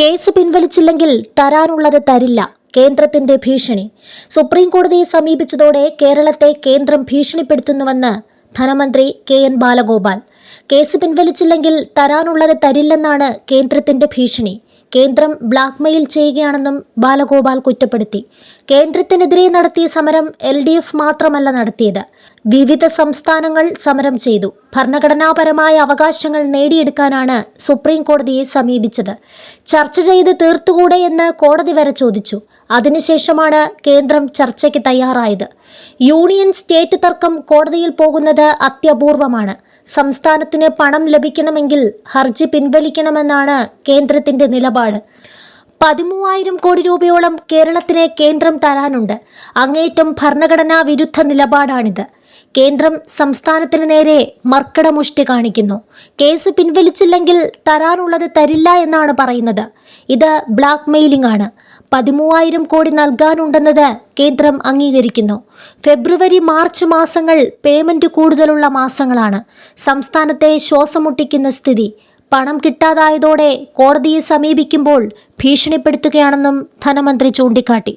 Case പിൻവലിച്ചില്ലെങ്കിൽ തരാനുള്ളത് തരില്ല. കേന്ദ്രത്തിന്റെ ഭീഷണി. സുപ്രീം കോടതിയെ സമീപിച്ചതോടെ കേരളത്തെ കേന്ദ്രം ഭീഷണിപ്പെടുത്തുന്നുവെന്ന് ധനമന്ത്രി കെ എൻ ബാലഗോപാൽ. കേസ് പിൻവലിച്ചില്ലെങ്കിൽ തരാനുള്ളത് തരില്ലെന്നാണ് കേന്ദ്രത്തിന്റെ ഭീഷണി. കേന്ദ്രം ബ്ലാക്ക്മെയിൽ ചെയ്യുകയാണെന്നും ബാലഗോപാൽ കുറ്റപ്പെടുത്തി. കേന്ദ്രത്തിനെതിരെ നടത്തിയ സമരം എൽ ഡി എഫ് മാത്രമല്ല നടത്തിയത്. വിവിധ സംസ്ഥാനങ്ങൾ സമരം ചെയ്തു. ഭരണഘടനാപരമായ അവകാശങ്ങൾ നേടിയെടുക്കാനാണ് സുപ്രീം കോടതിയെ സമീപിച്ചത്. ചർച്ച ചെയ്ത് തീർത്തുകൂടെ എന്ന് കോടതി വരെ ചോദിച്ചു. അതിനുശേഷമാണ് കേന്ദ്രം ചർച്ചയ്ക്ക് തയ്യാറായത്. യൂണിയൻ സ്റ്റേറ്റ് തർക്കം കോടതിയിൽ പോകുന്നത് അത്യപൂർവമാണ്. സംസ്ഥാനത്തിന് പണം ലഭിക്കണമെങ്കിൽ ഹർജി പിൻവലിക്കണമെന്നാണ് കേന്ദ്രത്തിന്റെ നിലപാട്. പതിമൂവായിരം കോടി രൂപയോളം കേരളത്തിന് കേന്ദ്രം തരാനുണ്ട്. അങ്ങേറ്റം ഭരണഘടനാ വിരുദ്ധ നിലപാടാണിത്. കേന്ദ്രം സംസ്ഥാനത്തിന് നേരെ മർക്കടമുഷ്ടി കാണിക്കുന്നു. കേസ് പിൻവലിച്ചില്ലെങ്കിൽ തരാനുള്ളത് തരില്ല എന്നാണ് പറയുന്നത്. ഇത് ബ്ലാക്ക് മെയിലിംഗ് ആണ്. പതിമൂവായിരം കോടി നൽകാനുണ്ടെന്നത് കേന്ദ്രം അംഗീകരിക്കുന്നു. ഫെബ്രുവരി മാർച്ച് മാസങ്ങൾ പേയ്മെന്റ് കൂടുതലുള്ള മാസങ്ങളാണ്. സംസ്ഥാനത്തെ ശ്വാസമുട്ടിക്കുന്ന സ്ഥിതി. പണം കിട്ടാതായതോടെ കോടതിയെ സമീപിക്കുമ്പോൾ ഭീഷണിപ്പെടുത്തുകയാണെന്നും ധനമന്ത്രി ചൂണ്ടിക്കാട്ടി.